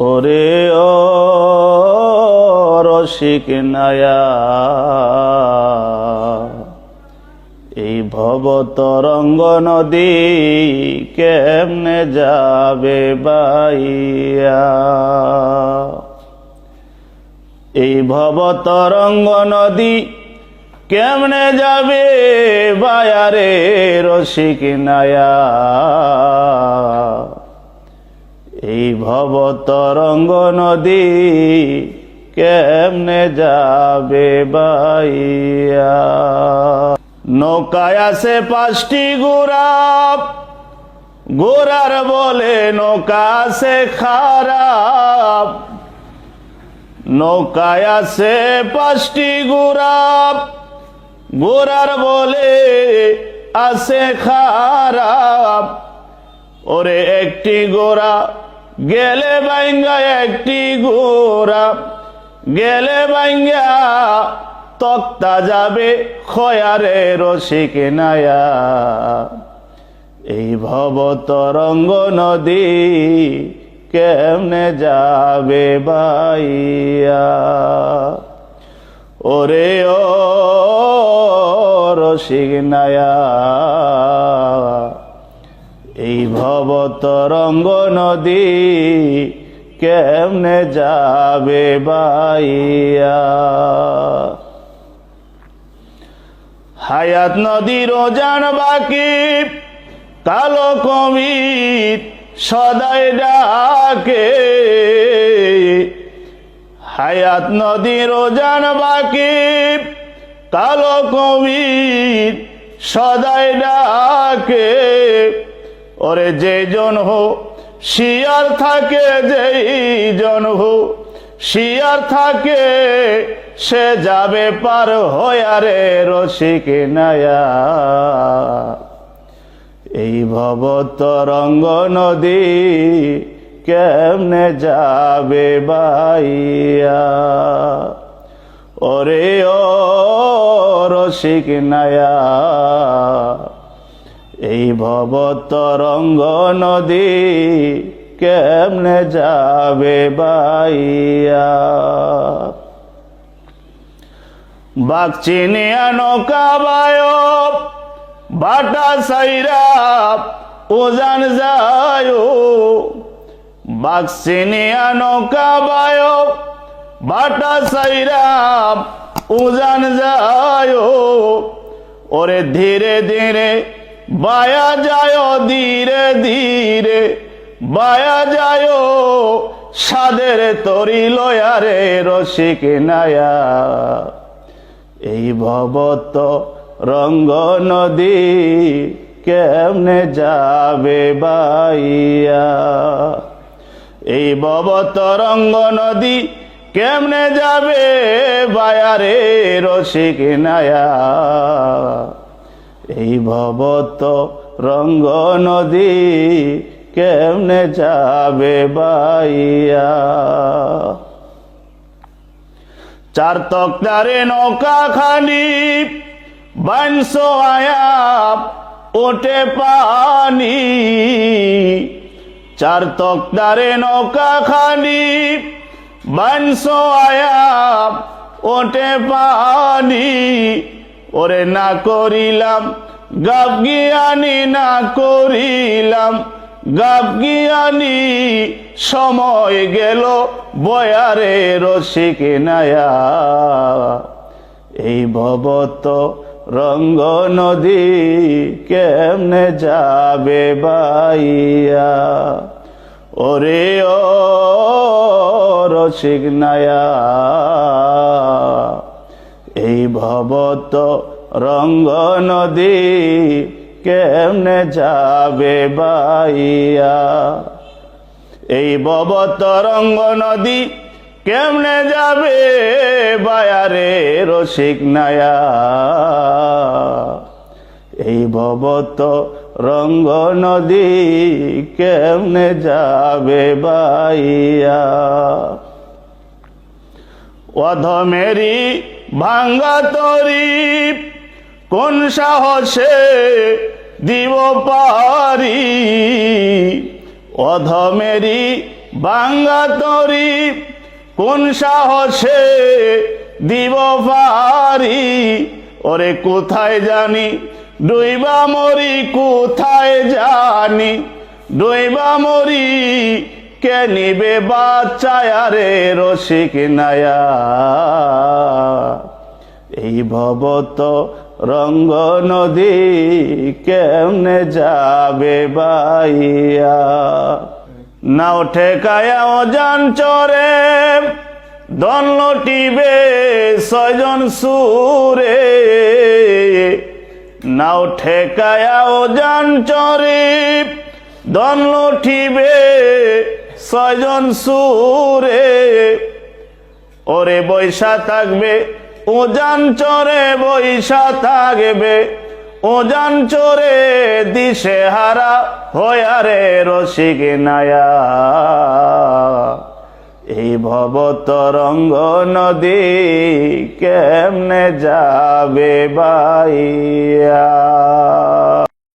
ওরে ও রসিক এই ভব তরঙ্গ নদী কেমনে যাবে বাইয়া? এই ভব তরঙ্গ নদী কেমনে যাবে বায়ারে রসিক নায়া? এই ভব তরঙ্গ নদী কেমনে যাবে বাইয়া? নৌকায় আছে পাঁচটি গোড়াপ, গোড়ার বলে নৌকা আছে খারাপ। নৌকায় আছে পাঁচটি গোড়াপ, গোড়ার বলে আছে খারাপ। ওরে একটি গোড়া গেলে বাইঙ্গা একটি গোড়া গেলে বাইঙ্গা তক্তা যাবে খয়ারে রসিক নায়া। এই ভব তরঙ্গ নদী কেমনে যাবে বাইয়া ওরে ও রসিক নায়া এই ভব তরঙ্গ নদী কেমনে যাবে বাইয়া? হায়াত নদীর জান বাকি, কালো কবির সদাই ডাকে। হায়াত নদীর জান বাকি, কালো কবির সদাই ডাকে। ওরে যে জন হো শিয়ার থাকে যেই জন হো। শিয়ার থাকে, সে যাবে পার হয়ারে রসিক নায়া। এই ভব তরঙ্গ নদী কেমনে যাবে বাইয়া? ওরে ও রসিক নায়া এই ভব নদী কেমনে যাবে বাইয়া? বাঘ চিনিয়া নৌকা বায়ব বাটা সাইরা উজান যায়। বাঘ চিনিয়া নৌকা বায়ব বাটা সাইরা উজান যায়। ওরে ধীরে ধীরে বায়া যায় ধীরে ধীরে বায়া যায় সাদের তরি লয়ারে রসিক নায়া। এই ভবত রঙ্গ নদী কেমনে যাবে বাইয়া? এই ভবত রঙ্গ নদী কেমনে যাবে বায়ারে রসিক নায়া? এই ভবত রঙ্গ নদী কেমনে যাবে বাইয়া? চার তক্তারে নৌকা খানি বাংশ আয়াপ ওটে পানি। চার তক্তারে নৌকা খানি বাংশ আয়াপ ওটে পানি। ওরে না করিলাম, গাব গিয়ানি না করিলাম, গাব গিয়ানি, সময় গেল বয়ারে রসিক নায়া। এই ভবত রঙ্গ নদী কেমনে যাবে বাইয়া ওরে ও রসিক নায়া, এই ভবত রঙ্গ নদী কেমনে যাবে বাইয়া? এই ভবত রঙ্গ নদী কেমনে যাবে বায়ারে রসিক নায়া? এই ভবত রঙ্গ নদী কেমনে যাবে বাইয়া? অধমেরি ভাঙ্গা তরি কোন সাহসে দিব পারি? অধমেরি ভাঙ্গা তরি, কোন সাহসে দিব পারি? ওরে কোথায় জানি? ডুইবা মরি কোথায় জানি? ডুইবা মরি কে নিবে বাচ্চায়? রে রসিক নায়া। এই ভবত রঙ্গ নদী কেমনে যাবে বাইয়া? নাও ঠেকায়া অজান চরে দন লটিবে ছয়জন সুরে। নাও ঠেকায়া অজান চরে দন লটিবে ছয়জন সুরে। ওরে বৈশা থাকবে ওজান চরে বৈশা থাকবে ওজান চরে দিশে হারা হয়া রে রসিক নায়া। এই ভব তরঙ্গ নদী কেমনে যাবে বাইয়া